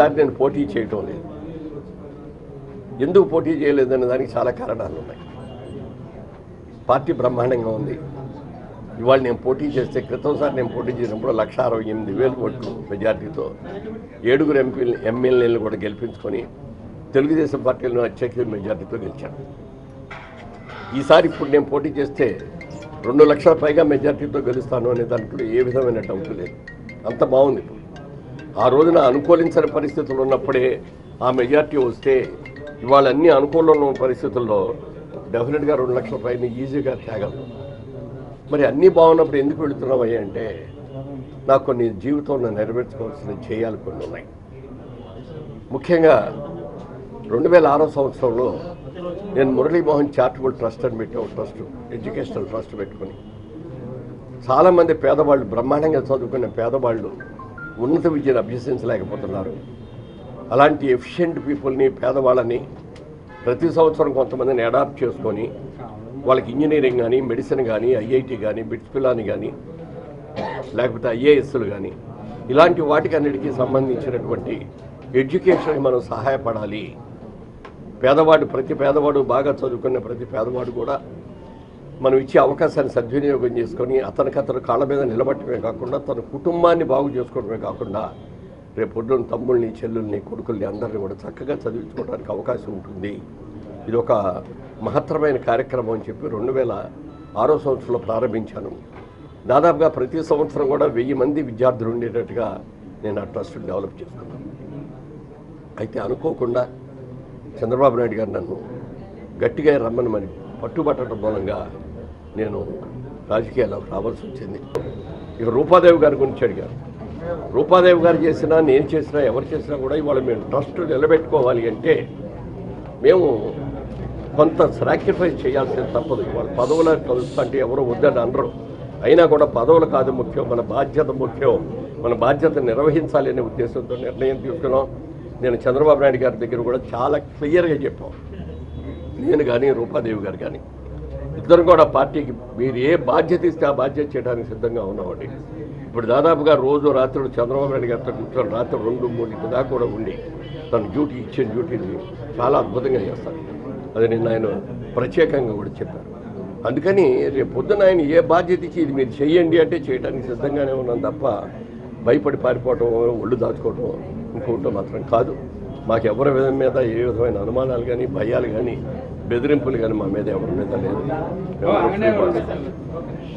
ఈసారి నేను పోటీ చేయటం లేదు. ఎందుకు పోటీ చేయలేదనే దానికి చాలా కారణాలు ఉన్నాయి. పార్టీ బ్రహ్మాండంగా ఉంది. ఇవాళ నేను పోటీ చేస్తే క్రితంసారి నేను పోటీ చేసినప్పుడు లక్ష అరవై ఎనిమిది వేలు ఓట్లు మెజార్టీతో ఏడుగురు ఎంపీ ఎమ్మెల్యేలను కూడా గెలిపించుకొని తెలుగుదేశం పార్టీలను అత్యధిక మెజార్టీతో గెలిచాను. ఈసారి ఇప్పుడు నేను పోటీ చేస్తే రెండు లక్షల పైగా మెజార్టీతో గెలుస్తాను అనే దానికి ఏ విధమైన డౌట్ లేదు. అంత బాగుంది ఇప్పుడు. ఆ రోజున అనుకూలించని పరిస్థితులు ఉన్నప్పుడే ఆ మెజార్టీ వస్తే ఇవాళ అన్ని అనుకూలంలో ఉన్న పరిస్థితుల్లో డెఫినెట్గా రెండు లక్షల పైన ఈజీగా తేగలం మరి అన్నీ బాగున్నప్పుడు ఎందుకు వెళుతున్నామయ్యా అంటే నాకు కొన్ని జీవితంలో నెరవేర్చుకోవాల్సిన చేయాలి కొన్ని ఉన్నాయి. ముఖ్యంగా రెండు వేల ఆరో సంవత్సరంలో నేను మురళీమోహన్ చారిటబుల్ ట్రస్ట్ అని పెట్టి ఒక ట్రస్ట్ ఎడ్యుకేషనల్ ట్రస్ట్ పెట్టుకుని. చాలామంది పేదవాళ్ళు బ్రహ్మాండంగా చదువుకున్న పేదవాళ్ళు ఉన్నత విద్యను అభ్యసించలేకపోతున్నారు. అలాంటి ఎఫిషియెంట్ పీపుల్ని పేదవాళ్ళని ప్రతి సంవత్సరం కొంతమందిని అడాప్ట్ చేసుకొని వాళ్ళకి ఇంజనీరింగ్ కానీ మెడిసిన్ కానీ ఐఐటి కానీ బిట్స్ పిల్లాని కానీ లేకపోతే ఐఏఎస్లు కానీ ఇలాంటి వాటికి అన్నిటికీ సంబంధించినటువంటి ఎడ్యుకేషన్కి మనం సహాయపడాలి. పేదవాడు ప్రతి పేదవాడు బాగా చదువుకున్న ప్రతి పేదవాడు కూడా మనం ఇచ్చే అవకాశాన్ని సద్వినియోగం చేసుకొని అతనికి అతను కాళ్ళ మీద నిలబట్టమే కాకుండా తన కుటుంబాన్ని బాగు చేసుకోవడమే కాకుండా రేపు పొద్దున్న తమ్ముళ్ళని చెల్లుల్ని కొడుకుల్ని అందరినీ కూడా చక్కగా చదివించుకోవడానికి అవకాశం ఉంటుంది. ఇది ఒక మహత్తరమైన కార్యక్రమం అని చెప్పి రెండు వేల ఆరో సంవత్సరంలో ప్రారంభించాను. దాదాపుగా ప్రతి సంవత్సరం కూడా వెయ్యి మంది విద్యార్థులు ఉండేటట్టుగా నేను ఆ ట్రస్ట్ డెవలప్ చేసుకున్నాను. అయితే అనుకోకుండా చంద్రబాబు నాయుడు గారు నన్ను గట్టిగా రమ్మని మరి పట్టుబట్టడం మూలంగా నేను రాజకీయాల్లో రావాల్సి వచ్చింది. ఇక రూపాదేవి గారి గురించి అడిగారు. రూపాదేవి గారు చేసినా నేను చేసినా ఎవరు చేసినా కూడా ఇవాళ మేము ట్రస్ట్ నిలబెట్టుకోవాలి అంటే మేము కొంత సాక్రిఫైస్ చేయాల్సిన తప్పదు. ఇవాళ పదవుల కలుస్తుంటే ఎవరు వద్దని అనరు. అయినా కూడా పదవులు కాదు ముఖ్యం మన బాధ్యత ముఖ్యం. మన బాధ్యత నిర్వహించాలి అనే ఉద్దేశంతో నిర్ణయం తీసుకున్నాం. నేను చంద్రబాబు నాయుడు గారి దగ్గర కూడా చాలా క్లియర్గా చెప్పాం. నేను కానీ రూపాదేవి గారు కానీ ఇద్దరు కూడా పార్టీకి మీరు ఏ బాధ్యత ఇస్తే ఆ బాధ్యత చేయడానికి సిద్ధంగా ఉన్నామండి. ఇప్పుడు దాదాపుగా రోజు రాత్రులు చంద్రబాబు నాయుడు గారితో కూర్చొని రాత్రి రెండు మూడింటి దాకా కూడా ఉండి తన డ్యూటీ ఇచ్చిన డ్యూటీని చాలా అద్భుతంగా చేస్తారు. అది నిన్న ఆయన ప్రత్యేకంగా కూడా చెప్పారు. అందుకని రేపు పొద్దున ఆయన ఏ బాధ్యత ఇచ్చి ఇది మీరు చేయండి అంటే చేయడానికి సిద్ధంగానే ఉన్నాం తప్ప భయపడి పారిపోవటం ఒళ్ళు దాచుకోవటం ఇంకోటం మాత్రం కాదు. మాకు ఎవరి విధం మీద ఏ విధమైన అనుమానాలు కానీ భయాలు కానీ బెదిరింపులు కానీ మా మీద ఎవరి మీద లేదు.